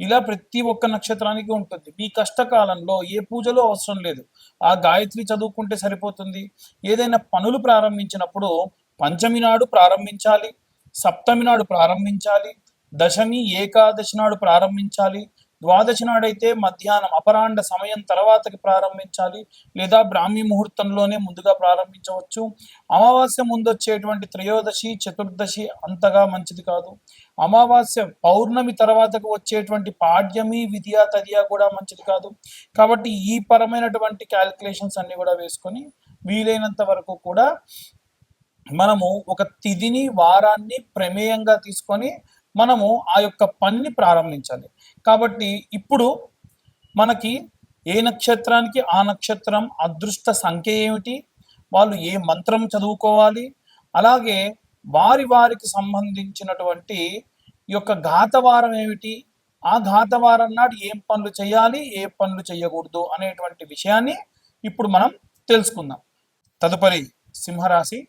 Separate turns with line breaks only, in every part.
ఇలా ప్రతి ఒక్క నక్షత్రానికి ఉంటుంది. మీ కష్టకాలంలో ఏ పూజలో అవసరం లేదు. ఆ గాయత్రి చదువుకుంటే సరిపోతుంది. ఏదైనా పనులు ప్రారంభించినప్పుడు పంచమి నాడు ప్రారంభించాలి సప్తమి నాడు ప్రారంభించాలి దశమి ఏకాదశి నాడు ప్రారంభించాలి ద్వాదశి నాడైతే మధ్యాహ్నం అపరాండ సమయం తర్వాతకి ప్రారంభించాలి లేదా బ్రాహ్మీ ముహూర్తంలోనే ముందుగా ప్రారంభించవచ్చు. అమావాస్య ముందు వచ్చేటువంటి త్రయోదశి చతుర్దశి అంతగా మంచిది కాదు. అమావాస్య పౌర్ణమి తర్వాతకు వచ్చేటువంటి పాడ్యమి విద్యా తదియా కూడా మంచిది కాదు. కాబట్టి ఈ పరమైనటువంటి క్యాలిక్యులేషన్స్ అన్ని కూడా వేసుకొని వీలైనంత వరకు కూడా మనము ఒక తిథిని వారాన్ని ప్రమేయంగా తీసుకొని మనము ఆ యొక్క పనిని ప్రారంభించాలి. కాబట్టి ఇప్పుడు మనకి ఏ నక్షత్రానికి ఆ నక్షత్రం అదృష్ట సంఖ్య ఏమిటి? వాళ్ళు ఏ మంత్రం చదువుకోవాలి? అలాగే వారి వారికి సంబంధించినటువంటి ఈ యొక్క ఘాతవారం ఏమిటి? ఆ ఘాతవారం నాడు ఏం పనులు చేయాలి? ఏ పనులు చేయకూడదు అనేటువంటి విషయాన్ని ఇప్పుడు మనం తెలుసుకుందాం. తదుపరి సింహరాశి.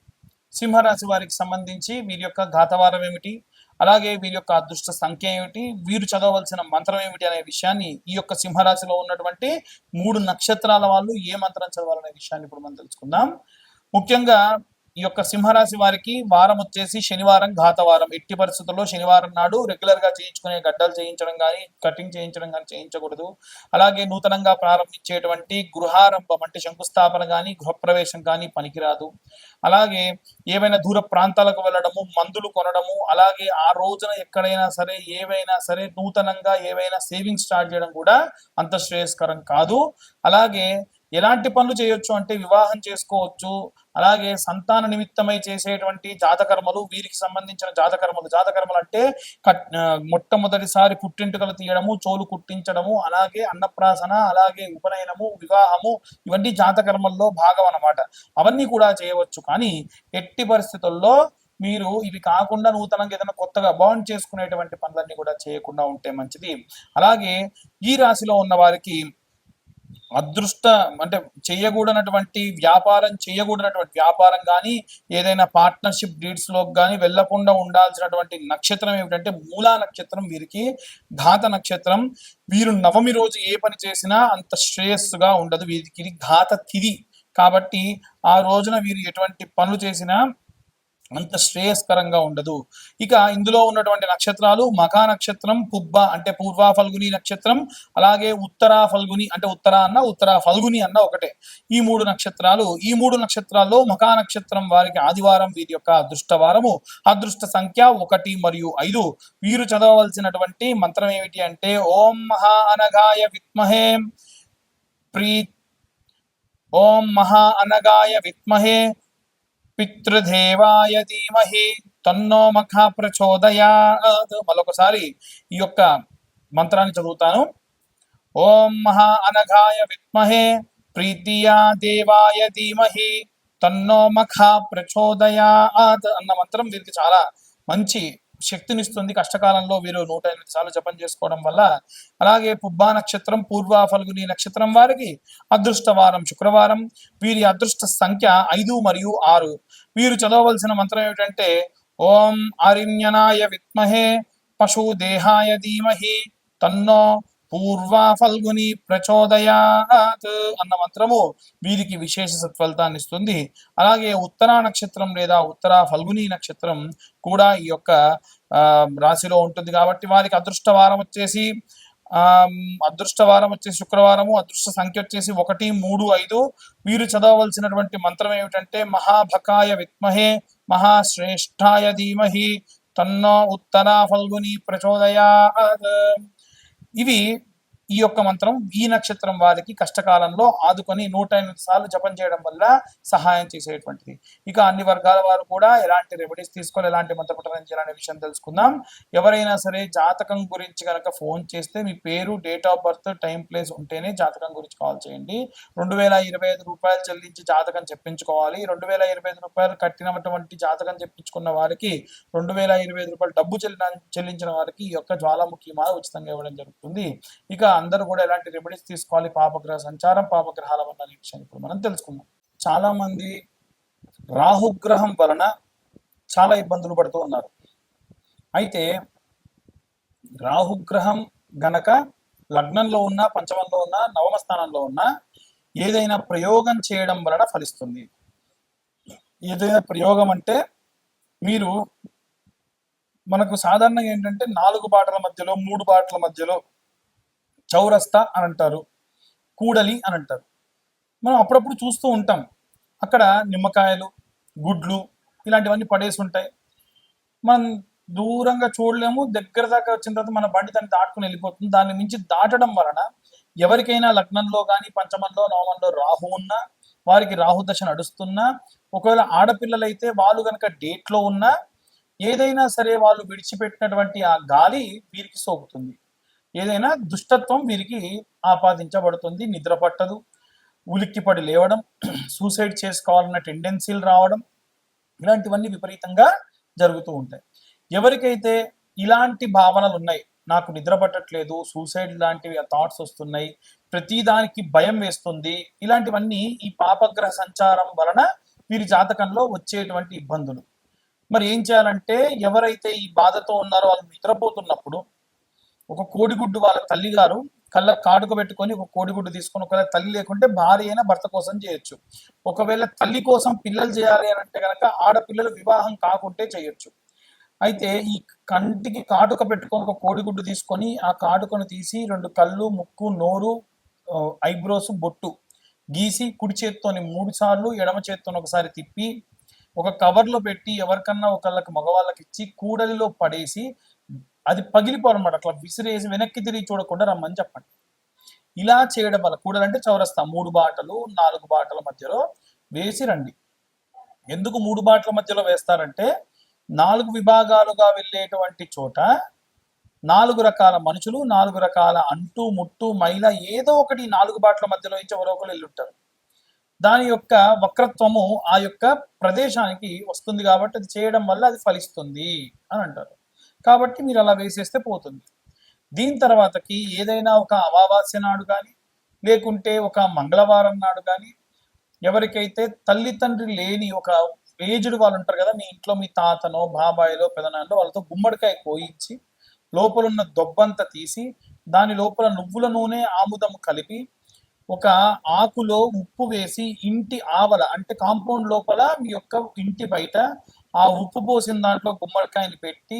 సింహరాశి వారికి సంబంధించి వీరి యొక్క ఘాతవారం ఏమిటి? అలాగే వీరి యొక్క అదృష్ట సంఖ్య ఏమిటి? వీరు చదవవలసిన మంత్రం ఏమిటి అనే విషయాన్ని ఈ యొక్క సింహరాశిలో ఉన్నటువంటి మూడు నక్షత్రాల వాళ్ళు ఏ మంత్రం చదవాలనే విషయాన్ని ఇప్పుడు మనం తెలుసుకుందాం. ముఖ్యంగా ఈ యొక్క సింహరాశి వారికి వారం వచ్చేసి శనివారం ఘాతవారం. ఎట్టి పరిస్థితుల్లో శనివారం నాడు రెగ్యులర్గా చేయించుకునే గడ్డలు చేయించడం కానీ కటింగ్ చేయించడం కానీ చేయించకూడదు. అలాగే నూతనంగా ప్రారంభించేటువంటి గృహారంభం అంటే శంకుస్థాపన కానీ గృహప్రవేశం కానీ పనికిరాదు. అలాగే ఏవైనా దూర ప్రాంతాలకు వెళ్ళడము మందులు కొనడము అలాగే ఆ రోజున ఎక్కడైనా సరే ఏవైనా సరే నూతనంగా ఏవైనా సేవింగ్స్ స్టార్ట్ చేయడం కూడా అంత శ్రేయస్కరం కాదు. అలాగే ఎలాంటి పనులు చేయొచ్చు అంటే వివాహం చేసుకోవచ్చు అలాగే సంతాన నిమిత్తమై చేసేటువంటి జాతకర్మలు వీరికి సంబంధించిన జాతకర్మలు. జాతకర్మలు అంటే కట్ మొట్టమొదటిసారి పుట్టింటుకలు తీయడము చోలు కుట్టించడము అలాగే అన్నప్రాసన అలాగే ఉపనయనము వివాహము ఇవన్నీ జాతకర్మల్లో భాగం అన్నమాట. అవన్నీ కూడా చేయవచ్చు. కానీ ఎట్టి పరిస్థితుల్లో మీరు ఇవి కాకుండా నూతనంగా ఏదైనా కొత్తగా బాండ్ చేసుకునేటువంటి పనులన్నీ కూడా చేయకుండా ఉంటే మంచిది. అలాగే ఈ రాశిలో ఉన్న వారికి అదృష్ట అంటే చేయకూడనటువంటి వ్యాపారం చేయకూడనటువంటి వ్యాపారం కానీ ఏదైనా పార్ట్నర్షిప్ డీడ్స్లో కానీ వెళ్ళకుండా ఉండాల్సినటువంటి నక్షత్రం ఏమిటంటే మూలా నక్షత్రం వీరికి. ఘాత నక్షత్రం. వీరు నవమి రోజు ఏ పని చేసినా అంత శ్రేయస్సుగా ఉండదు. వీరికి ఘాత తిది. కాబట్టి ఆ రోజున వీరు ఎటువంటి పనులు చేసినా అంత శ్రేయస్కరంగా ఉండదు. ఇక ఇందులో ఉన్నటువంటి నక్షత్రాలు మఖా నక్షత్రం పుబ్బ అంటే పూర్వ ఫల్గుని నక్షత్రం అలాగే ఉత్తరా ఫల్గుని అంటే ఉత్తర అన్న ఉత్తరా ఫల్గుని అన్న ఒకటే. ఈ మూడు నక్షత్రాలు ఈ మూడు నక్షత్రాల్లో మఖా నక్షత్రం వారికి ఆదివారం వీరి యొక్క అదృష్టవారము. అదృష్ట సంఖ్య ఒకటి మరియు ఐదు. వీరు చదవవలసినటువంటి మంత్రం ఏమిటి అంటే ఓం మహా అనగాయ విత్మహే ప్రీ ఓం మహా అనగాయ విత్మహే పితృదేవాయ ధీమహి తన్నో మఖ ప్రచోదయాత్. మరొకసారి ఈ యొక్క మంత్రాన్ని చదువుతాను. ఓం మహా అనఘాయ విద్మహే ప్రీతియా దేవాయ ధీమహి తన్నో మఖ ప్రచోదయాత్ అన్న మంత్రం వీరికి చాలా మంచి శక్తినిస్తుంది. కష్టకాలంలో వీరు నూట ఎనిమిది సార్లు జపం చేసుకోవడం వల్ల అలాగే పుబ్బా నక్షత్రం పూర్వ ఫల్గుని నక్షత్రం వారికి అదృష్టవారం శుక్రవారం. వీరి అదృష్ట సంఖ్య ఐదు మరియు ఆరు. వీరు చదవవలసిన మంత్రం ఏమిటంటే ఓం అరిణ్యనాయ విత్మహే పశు దేహాయ ధీమహి తన్నో పూర్వ ఫల్గుని ప్రచోదయాత్ అన్న మంత్రము వీరికి విశేష సత్ఫలితాన్ని ఇస్తుంది. అలాగే ఉత్తరా నక్షత్రం లేదా ఉత్తర ఫల్గుని నక్షత్రం కూడా ఈ యొక్క ఆ, రాశిలో ఉంటుంది కాబట్టి వారికి అదృష్టవారం వచ్చేసి ఆ వచ్చేసి శుక్రవారము అదృష్ట సంఖ్య వచ్చేసి ఒకటి మూడు ఐదు. వీరు చదవవలసినటువంటి మంత్రం ఏమిటంటే మహాభకాయ విత్మహే మహాశ్రేష్ఠాయ ధీమహి తన్నో ఉత్తర ఫల్గుని ప్రచోదయాత్. ఇవి ఈ యొక్క మంత్రం ఈ నక్షత్రం వారికి కష్టకాలంలో ఆదుకొని నూట ఎనిమిది సార్లు జపం చేయడం వల్ల సహాయం చేసేటువంటిది. ఇక అన్ని వర్గాల వారు కూడా ఎలాంటి రెమెడీస్ తీసుకోవాలి ఎలాంటి మంత్రపఠనం చేయాలనే విషయం తెలుసుకుందాం. ఎవరైనా సరే జాతకం గురించి కనుక ఫోన్ చేస్తే మీ పేరు date of birth time place ఉంటేనే జాతకం గురించి కాల్ చేయండి. రెండు వేల ఇరవై ఐదు రూపాయలు చెల్లించి జాతకం చెప్పించుకోవాలి. రెండు వేల ఇరవై ఐదు రూపాయలు కట్టినటువంటి జాతకం చెప్పించుకున్న వారికి రెండు వేల ఇరవై ఐదు రూపాయలు డబ్బు చెల్లిన చెల్లించిన వారికి ఈ యొక్క జ్వాలాముఖి మాల ఉచితంగా ఇవ్వడం జరుగుతుంది. ఇక అందరూ కూడా ఎలాంటి రెమెడీస్ తీసుకోవాలి? పాపగ్రహ సంచారం పాపగ్రహాల వల్ల అనే విషయాన్ని ఇప్పుడు మనం తెలుసుకుందాం. చాలా మంది రాహుగ్రహం వలన చాలా ఇబ్బందులు పడుతూ ఉన్నారు. అయితే రాహుగ్రహం గనక లగ్నంలో ఉన్న పంచమంలో ఉన్న నవమ స్థానంలో ఉన్న ఏదైనా ప్రయోగం చేయడం వలన ఫలిస్తుంది. ఏదైనా ప్రయోగం అంటే మీరు మనకు సాధారణంగా ఏంటంటే నాలుగు బాటల మధ్యలో మూడు బాటల మధ్యలో చౌరస్తా అని అంటారు కూడలి అని అంటారు. మనం అప్పుడప్పుడు చూస్తూ ఉంటాం అక్కడ నిమ్మకాయలు గుడ్లు ఇలాంటివన్నీ పడేసి ఉంటాయి. మనం దూరంగా చూడలేము దగ్గర దాకా వచ్చిన తర్వాత మన బండి దాన్ని దాటుకుని వెళ్ళిపోతుంది. దాన్ని మించి దాటడం వలన ఎవరికైనా లగ్నంలో కానీ పంచమంలో నవమంలో రాహు ఉన్నా వారికి రాహు దశ నడుస్తున్నా ఒకవేళ ఆడపిల్లలైతే వాళ్ళు కనుక డేట్లో ఉన్నా ఏదైనా సరే వాళ్ళు విడిచిపెట్టినటువంటి ఆ గాలి వీరికి సోకుతుంది. ఏదైనా దుష్టత్వం వీరికి ఆపాదించబడుతుంది నిద్ర పట్టదు ఉలిక్కిపడి లేవడం సూసైడ్ చేసుకోవాలన్న టెండెన్సీలు రావడం ఇలాంటివన్నీ విపరీతంగా జరుగుతూ ఉంటాయి. ఎవరికైతే ఇలాంటి భావనలు ఉన్నాయి నాకు నిద్ర పట్టట్లేదు సూసైడ్ లాంటివి థాట్స్ వస్తున్నాయి ప్రతిదానికి భయం వేస్తుంది ఇలాంటివన్నీ ఈ పాపగ్రహ సంచారం వలన వీరి జాతకంలో వచ్చేటువంటి ఇబ్బందులు. మరి ఏం చేయాలంటే ఎవరైతే ఈ బాధతో ఉన్నారో వాళ్ళు నిద్రపోతున్నప్పుడు ఒక కోడిగుడ్డు వాళ్ళ తల్లి గారు కళ్ళ కాడుకు పెట్టుకొని ఒక కోడిగుడ్డు తీసుకొని ఒకవేళ తల్లి లేకుంటే భార్య అయినా భర్త కోసం చేయొచ్చు. ఒకవేళ తల్లి కోసం పిల్లలు చేయాలి అని అంటే కనుక ఆడపిల్లలు వివాహం కాకుంటే చేయొచ్చు. అయితే ఈ కంటికి కాటుక పెట్టుకొని ఒక కోడిగుడ్డు తీసుకొని ఆ కాటుకను తీసి రెండు కళ్ళు ముక్కు నోరు ఐబ్రోస్ బొట్టు గీసి కుడి చేత్తోని మూడు సార్లు ఎడమ చేత్తోని ఒకసారి తిప్పి ఒక కవర్లో పెట్టి ఎవరికన్నా ఒకళ్ళకి మగవాళ్ళకి ఇచ్చి కూడలిలో పడేసి అది పగిలిపోవాలన్నమాట. అట్లా విసిరేసి వెనక్కి తిరిగి చూడకుండా రమ్మని చెప్పండి. ఇలా చేయడం వల్ల కూడలంటే చౌరస్తా మూడు బాటలు నాలుగు బాటల మధ్యలో వేసి రండి. ఎందుకు మూడు బాటల మధ్యలో వేస్తారంటే నాలుగు విభాగాలుగా వెళ్ళేటువంటి చోట నాలుగు రకాల మనుషులు నాలుగు రకాల అంటు ముట్టు మైల ఏదో ఒకటి నాలుగు బాటల మధ్యలో నుంచి ఎవరో ఒకరు వెళ్ళుంటారు. దాని యొక్క వక్రత్వము ఆ యొక్క ప్రదేశానికి వస్తుంది కాబట్టి అది చేయడం వల్ల అది ఫలిస్తుంది అని అంటారు. కాబట్టి మీరు అలా వేసేస్తే పోతుంది. దీని తర్వాతకి ఏదైనా ఒక అమావాస్య నాడు కానీ లేకుంటే ఒక మంగళవారం నాడు కానీ ఎవరికైతే తల్లి తండ్రి లేని ఒక ఏజ్డ్ వాళ్ళు ఉంటారు కదా మీ ఇంట్లో మీ తాతనో బాబాయిలో పెదనాన్నో వాళ్ళతో గుమ్మడికాయ కోయించి లోపల ఉన్న దొబ్బంతా తీసి దాని లోపల నువ్వుల నూనె ఆముదం కలిపి ఒక ఆకులో ఉప్పు వేసి ఇంటి ఆవల అంటే కాంపౌండ్ లోపల మీ యొక్క ఇంటి బయట ఆ ఉప్పు పోసిన దాంట్లో గుమ్మడికాయని పెట్టి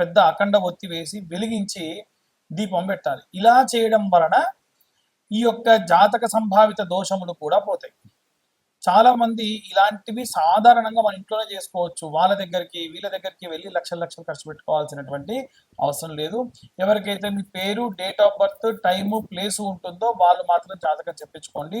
పెద్ద అఖండ ఒత్తి వేసి వెలిగించి దీపం పెట్టాలి. ఇలా చేయడం వలన ఈ యొక్క జాతక సంభావిత దోషములు కూడా పోతాయి. చాలా మంది ఇలాంటివి సాధారణంగా మన ఇంట్లోనే చేసుకోవచ్చు. వాళ్ళ దగ్గరికి వీళ్ళ దగ్గరికి వెళ్ళి లక్షల లక్షలు ఖర్చు పెట్టుకోవాల్సినటువంటి అవసరం లేదు. ఎవరికైతే మీ పేరు date of birth time place ఉంటుందో వాళ్ళు మాత్రం జాతకం చెప్పించుకోండి.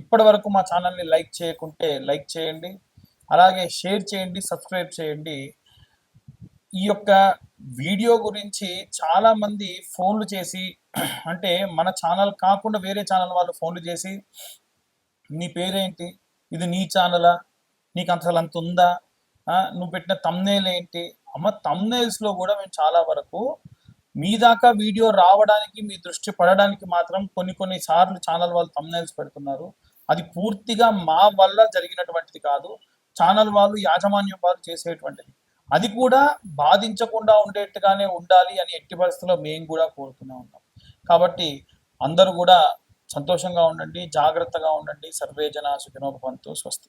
ఇప్పటి వరకు మా ఛానల్ని లైక్ చేయకుంటే లైక్ చేయండి అలాగే షేర్ చేయండి సబ్స్క్రైబ్ చేయండి. ఈ యొక్క వీడియో గురించి చాలామంది ఫోన్లు చేసి అంటే మన ఛానల్ కాకుండా వేరే ఛానల్ వాళ్ళు ఫోన్లు చేసి నీ పేరేంటి? ఇది నీ ఛానలా? నీకు అసలు అంత ఉందా? నువ్వు పెట్టిన తమ్నేల్ ఏంటి? అమ్మ తమ్నేల్స్లో కూడా మేము చాలా వరకు మీ దాకా వీడియో రావడానికి మీ దృష్టి పడడానికి మాత్రం కొన్ని కొన్ని సార్లు ఛానల్ వాళ్ళు తమ్నైల్స్ పెడుతున్నారు. అది పూర్తిగా మా వల్ల జరిగినటువంటిది కాదు. ఛానల్ వాళ్ళు యాజమాన్యం వాళ్ళు చేసేటువంటిది. అది కూడా బాధించకుండా ఉండేట్టుగానే ఉండాలి అని ఎట్టి పరిస్థితుల్లో మేము కూడా కోరుతూనే ఉన్నాం. కాబట్టి అందరూ కూడా సంతోషంగా ఉండండి జాగ్రత్తగా ఉండండి. సర్వే జన సుఖినోపంతు స్వస్తి.